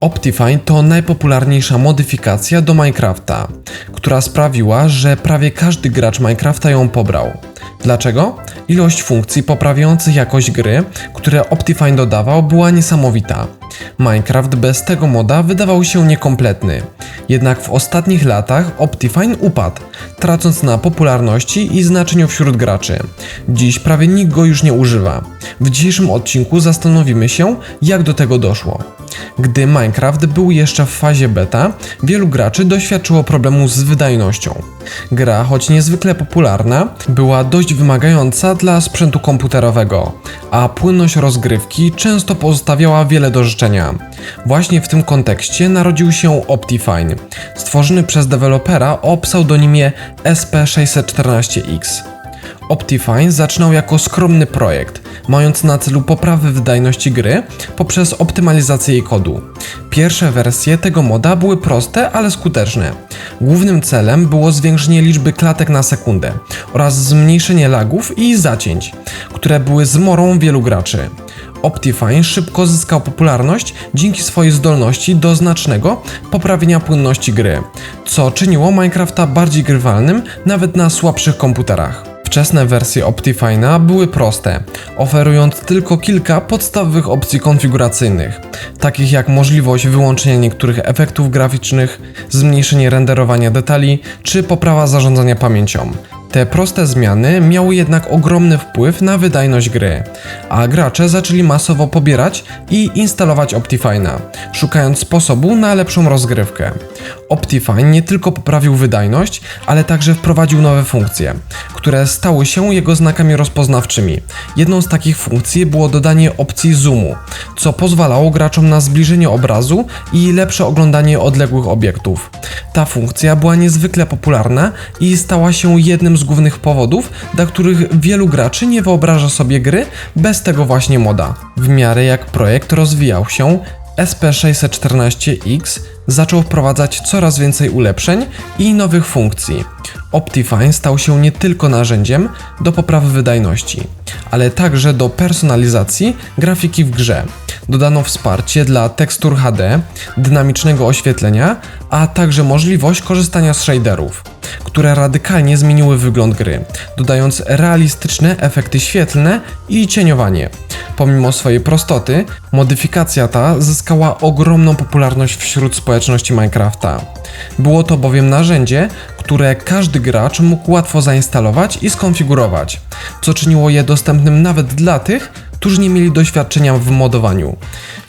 Optifine to najpopularniejsza modyfikacja do Minecrafta, która sprawiła, że prawie każdy gracz Minecrafta ją pobrał. Dlaczego? Ilość funkcji poprawiających jakość gry, które Optifine dodawał, była niesamowita. Minecraft bez tego moda wydawał się niekompletny. Jednak w ostatnich latach Optifine upadł, tracąc na popularności i znaczeniu wśród graczy. Dziś prawie nikt go już nie używa. W dzisiejszym odcinku zastanowimy się, jak do tego doszło. Gdy Minecraft był jeszcze w fazie beta, wielu graczy doświadczyło problemu z wydajnością. Gra, choć niezwykle popularna, była dość wymagająca dla sprzętu komputerowego, a płynność rozgrywki często pozostawiała wiele do życzenia. Właśnie w tym kontekście narodził się Optifine, stworzony przez dewelopera o pseudonimie SP614X. Optifine zaczynał jako skromny projekt, mając na celu poprawę wydajności gry poprzez optymalizację jej kodu. Pierwsze wersje tego moda były proste, ale skuteczne. Głównym celem było zwiększenie liczby klatek na sekundę oraz zmniejszenie lagów i zacięć, które były zmorą wielu graczy. Optifine szybko zyskał popularność dzięki swojej zdolności do znacznego poprawienia płynności gry, co czyniło Minecrafta bardziej grywalnym nawet na słabszych komputerach. Wczesne wersje Optifine'a były proste, oferując tylko kilka podstawowych opcji konfiguracyjnych, takich jak możliwość wyłączenia niektórych efektów graficznych, zmniejszenie renderowania detali czy poprawa zarządzania pamięcią. Te proste zmiany miały jednak ogromny wpływ na wydajność gry, a gracze zaczęli masowo pobierać i instalować Optifine'a, szukając sposobu na lepszą rozgrywkę. Optifine nie tylko poprawił wydajność, ale także wprowadził nowe funkcje, które stały się jego znakami rozpoznawczymi. Jedną z takich funkcji było dodanie opcji zoomu, co pozwalało graczom na zbliżenie obrazu i lepsze oglądanie odległych obiektów. Ta funkcja była niezwykle popularna i stała się jednym z głównych powodów, dla których wielu graczy nie wyobraża sobie gry bez tego właśnie moda. W miarę jak projekt rozwijał się, SP614X zaczął wprowadzać coraz więcej ulepszeń i nowych funkcji. Optifine stał się nie tylko narzędziem do poprawy wydajności, ale także do personalizacji grafiki w grze. Dodano wsparcie dla tekstur HD, dynamicznego oświetlenia, a także możliwość korzystania z shaderów, które radykalnie zmieniły wygląd gry, dodając realistyczne efekty świetlne i cieniowanie. Pomimo swojej prostoty, modyfikacja ta zyskała ogromną popularność wśród społeczności Minecrafta. Było to bowiem narzędzie, które każdy gracz mógł łatwo zainstalować i skonfigurować, co czyniło je dostępnym nawet dla tych, którzy nie mieli doświadczenia w modowaniu.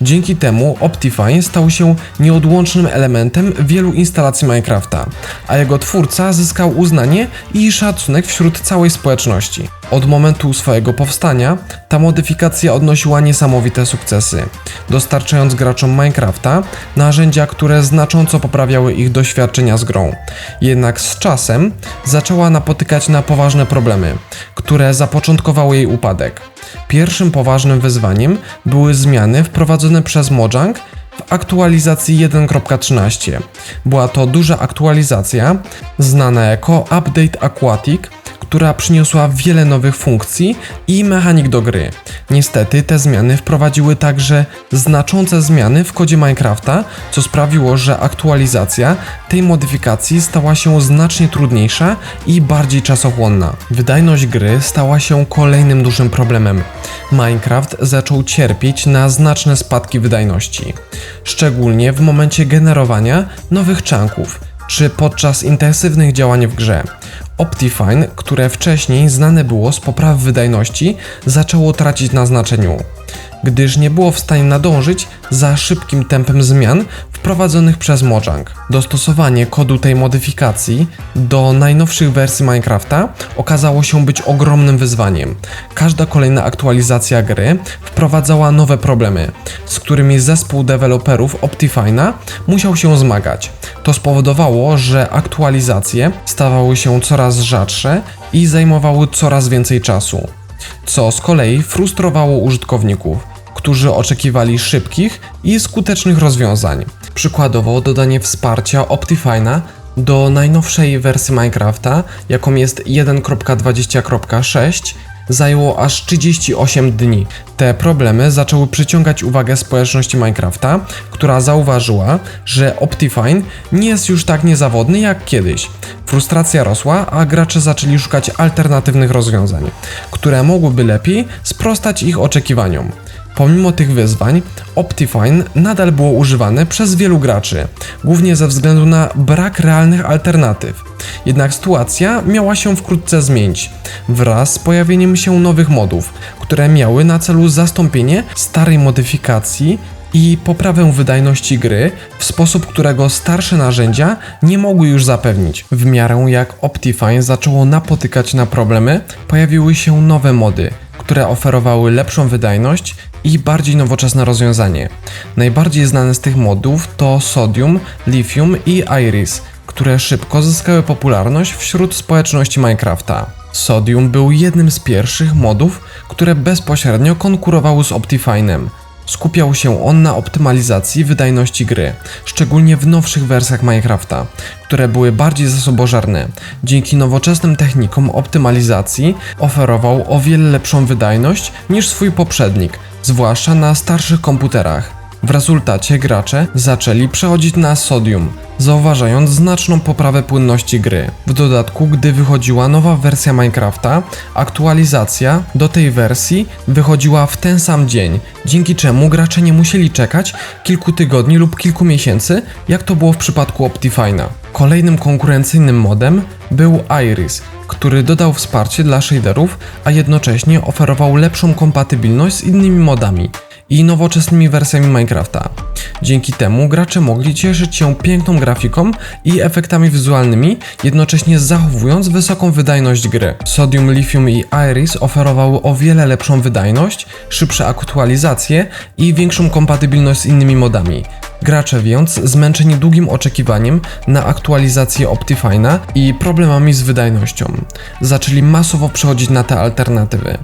Dzięki temu Optifine stał się nieodłącznym elementem wielu instalacji Minecrafta, a jego twórca zyskał uznanie i szacunek wśród całej społeczności. Od momentu swojego powstania ta modyfikacja odnosiła niesamowite sukcesy, dostarczając graczom Minecrafta narzędzia, które znacząco poprawiały ich doświadczenia z grą. Jednak z czasem zaczęła napotykać na poważne problemy, które zapoczątkowały jej upadek. Pierwszym poważnym wyzwaniem były zmiany wprowadzone przez Mojang w aktualizacji 1.13. Była to duża aktualizacja, znana jako Update Aquatic, która przyniosła wiele nowych funkcji i mechanik do gry. Niestety te zmiany wprowadziły także znaczące zmiany w kodzie Minecrafta, co sprawiło, że aktualizacja tej modyfikacji stała się znacznie trudniejsza i bardziej czasochłonna. Wydajność gry stała się kolejnym dużym problemem. Minecraft zaczął cierpieć na znaczne spadki wydajności, szczególnie w momencie generowania nowych czanków czy podczas intensywnych działań w grze. Optifine, które wcześniej znane było z poprawy wydajności, zaczęło tracić na znaczeniu, gdyż nie było w stanie nadążyć za szybkim tempem zmian wprowadzonych przez Mojang. Dostosowanie kodu tej modyfikacji do najnowszych wersji Minecrafta okazało się być ogromnym wyzwaniem. Każda kolejna aktualizacja gry wprowadzała nowe problemy, z którymi zespół deweloperów Optifine'a musiał się zmagać. To spowodowało, że aktualizacje stawały się coraz rzadsze i zajmowały coraz więcej czasu, co z kolei frustrowało użytkowników, którzy oczekiwali szybkich i skutecznych rozwiązań. Przykładowo dodanie wsparcia Optifine'a do najnowszej wersji Minecrafta, jaką jest 1.20.6, zajęło aż 38 dni. Te problemy zaczęły przyciągać uwagę społeczności Minecrafta, która zauważyła, że Optifine nie jest już tak niezawodny jak kiedyś. Frustracja rosła, a gracze zaczęli szukać alternatywnych rozwiązań, które mogłyby lepiej sprostać ich oczekiwaniom. Pomimo tych wyzwań, Optifine nadal było używane przez wielu graczy, głównie ze względu na brak realnych alternatyw. Jednak sytuacja miała się wkrótce zmienić, wraz z pojawieniem się nowych modów, które miały na celu zastąpienie starej modyfikacji i poprawę wydajności gry w sposób, którego starsze narzędzia nie mogły już zapewnić. W miarę jak Optifine zaczęło napotykać na problemy, pojawiły się nowe mody, które oferowały lepszą wydajność i bardziej nowoczesne rozwiązanie. Najbardziej znane z tych modów to Sodium, Lithium i Iris, które szybko zyskały popularność wśród społeczności Minecrafta. Sodium był jednym z pierwszych modów, które bezpośrednio konkurowały z Optifine'em. Skupiał się on na optymalizacji wydajności gry, szczególnie w nowszych wersjach Minecrafta, które były bardziej zasobożerne. Dzięki nowoczesnym technikom optymalizacji oferował o wiele lepszą wydajność niż swój poprzednik, zwłaszcza na starszych komputerach. W rezultacie gracze zaczęli przechodzić na Sodium, zauważając znaczną poprawę płynności gry. W dodatku, gdy wychodziła nowa wersja Minecrafta, aktualizacja do tej wersji wychodziła w ten sam dzień, dzięki czemu gracze nie musieli czekać kilku tygodni lub kilku miesięcy, jak to było w przypadku Optifine'a. Kolejnym konkurencyjnym modem był Iris, który dodał wsparcie dla shaderów, a jednocześnie oferował lepszą kompatybilność z innymi modami i nowoczesnymi wersjami Minecrafta. Dzięki temu gracze mogli cieszyć się piękną grafiką i efektami wizualnymi, jednocześnie zachowując wysoką wydajność gry. Sodium, Lithium i Iris oferowały o wiele lepszą wydajność, szybsze aktualizacje i większą kompatybilność z innymi modami. Gracze więc, zmęczeni długim oczekiwaniem na aktualizację Optifine'a i problemami z wydajnością, zaczęli masowo przechodzić na te alternatywy.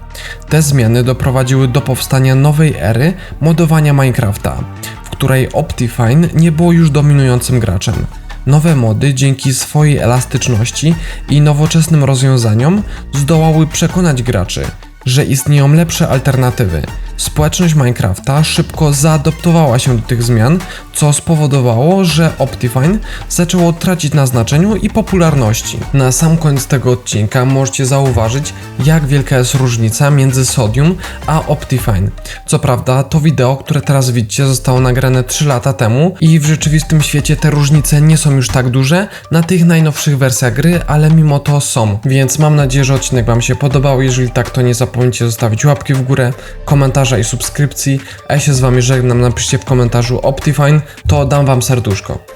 Te zmiany doprowadziły do powstania nowej ery modowania Minecrafta, w której Optifine nie było już dominującym graczem. Nowe mody dzięki swojej elastyczności i nowoczesnym rozwiązaniom zdołały przekonać graczy, że istnieją lepsze alternatywy. Społeczność Minecrafta szybko zaadoptowała się do tych zmian, co spowodowało, że Optifine zaczęło tracić na znaczeniu i popularności. Na sam koniec tego odcinka możecie zauważyć, jak wielka jest różnica między Sodium a Optifine. Co prawda, to wideo, które teraz widzicie, zostało nagrane 3 lata temu i w rzeczywistym świecie te różnice nie są już tak duże na tych najnowszych wersjach gry, ale mimo to są. Więc mam nadzieję, że odcinek Wam się podobał. Jeżeli tak, to nie zapomnijcie zostawić łapki w górę, komentarza i subskrypcji. Ja się z Wami żegnam. Napiszcie w komentarzu Optifine, to dam Wam serduszko.